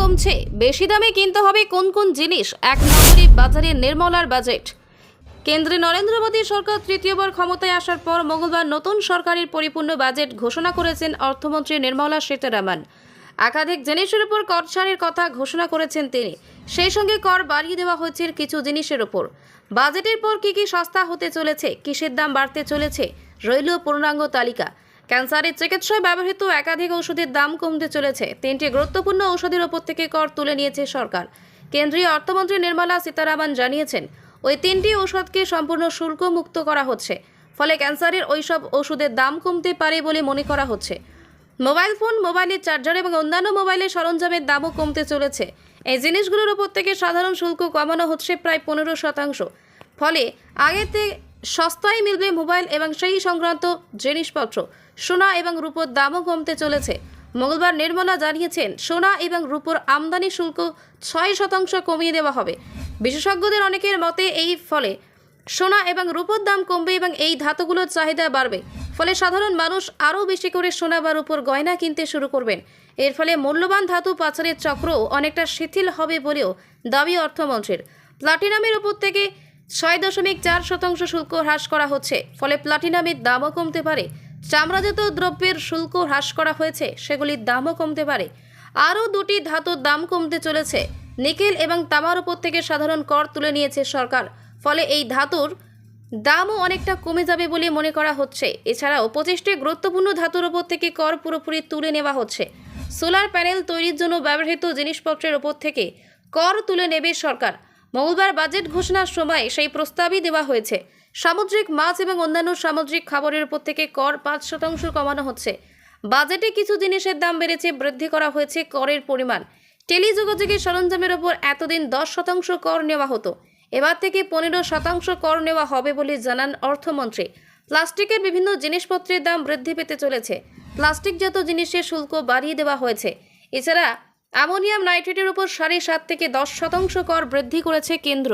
কমছে। বেশি দামে কিনতে হবে কোন কোন জিনিস। এক নজরে বাজারে নির্মলার বাজেট। কেন্দ্রে নরেন্দ্র মোদী সরকার তৃতীয়বার ক্ষমতায় আসার পর মঙ্গলবার নতুন সরকারের পরিপূর্ণ বাজেট ঘোষণা করেছেন অর্থমন্ত্রী নির্মলা সীতারামন। একাধিক জিনিসের উপর কর ছাড়ের কথা ঘোষণা করেছেন তিনি। সেই সঙ্গে কর বাড়িয়ে দেওয়া হয়েছে কিছু জিনিসের উপর। বাজেটের পর কি কি সস্তা হতে চলেছে, কিসের দাম বাড়তে চলেছে, রইল পূর্ণাঙ্গ তালিকা। ক্যান্সারের চিকিৎসায় ব্যবহৃত একাধিক ওষুধের দাম কমতে চলেছে। তিনটি গুরুত্বপূর্ণ ওষুধের ওপর থেকে কর তুলে নিয়েছে সরকার। কেন্দ্রীয় অর্থমন্ত্রী নির্মলা সীতারামন জানিয়েছেন, ওই তিনটি ওষুধকে সম্পূর্ণ শুল্ক মুক্ত করা হচ্ছে, ফলে ক্যান্সারের ওইসব ওষুধের দাম কমতে পারে বলে মনে করা হচ্ছে। মোবাইল ফোন মোবাইলের চার্জার এবং অন্যান্য মোবাইলের সরঞ্জামের দামও কমতে চলেছে। এই জিনিসগুলোর ওপর থেকে সাধারণ শুল্ক কমানো হচ্ছে প্রায় পনেরো শতাংশ। ফলে আগেতে সস্তায় মিলবে মোবাইল এবং সেই সংক্রান্ত জিনিসপত্র। সোনা এবং রূপোর দামও কমতে চলেছে। মঙ্গলবার নির্মলা জানিয়েছেন, সোনা এবং রূপোর আমদানি শুল্ক ছয় শতাংশ কমিয়ে দেওয়া হবে। বিশেষজ্ঞদের অনেকের মতে এই ফলে সোনা এবং রূপোর দাম কমবে এবং এই ধাতুগুলোর চাহিদা বাড়বে। ফলে সাধারণ মানুষ আরও বেশি করে সোনা বা রূপোর গয়না কিনতে শুরু করবেন। এর ফলে মূল্যবান ধাতু পাচারের চক্রও অনেকটা শিথিল হবে বলেও দাবি অর্থমন্ত্রীর। প্লাটিনামের উপর থেকে ছয় দশমিক চার শতাংশ শুল্ক হ্রাস করা হচ্ছে। ফলে প্লাটিনামের দামও কমতে পারে। চামড়াজাত দ্রব্যের শুল্ক হ্রাস করা হয়েছে, সেগুলির দামও কমতে পারে। আরও দুটি ধাতুর দাম কমতে চলেছে। নিকেল এবং তামার উপর থেকে সাধারণ কর তুলে নিয়েছে সরকার। ফলে এই ধাতুর দামও অনেকটা কমে যাবে বলে মনে করা হচ্ছে। এছাড়াও পঁচিশটি গুরুত্বপূর্ণ ধাতুর ওপর থেকে কর পুরোপুরি তুলে নেওয়া হচ্ছে। সোলার প্যানেল তৈরির জন্য ব্যবহৃত জিনিসপত্রের ওপর থেকে কর তুলে নেবে সরকার। মঙ্গলবার বাজেট ঘোষণার সময় সেই প্রস্তাবই দেওয়া হয়েছে। সামুদ্রিক মাছ এবং অন্যান্য সামুদ্রিক খাবারের উপর থেকে কর পাঁচ শতাংশ কমানো হচ্ছে। বাজেটে কিছু জিনিসের দাম বেড়েছে, বৃদ্ধি করা হয়েছে করের পরিমাণ। টেলিযোগাযোগের সরঞ্জামের ওপর এতদিন দশ শতাংশ কর নেওয়া হতো। এবার থেকে পনেরো শতাংশ কর নেওয়া হবে বলে জানান অর্থমন্ত্রী। প্লাস্টিকের বিভিন্ন জিনিসপত্রের দাম বৃদ্ধি পেতে চলেছে। প্লাস্টিকজাত জিনিসের শুল্ক বাড়িয়ে দেওয়া হয়েছে। এছাড়া অ্যামোনিয়াম নাইট্রেটের উপর সাড়ে সাত থেকে দশ শতাংশ কর বৃদ্ধি করেছে কেন্দ্র।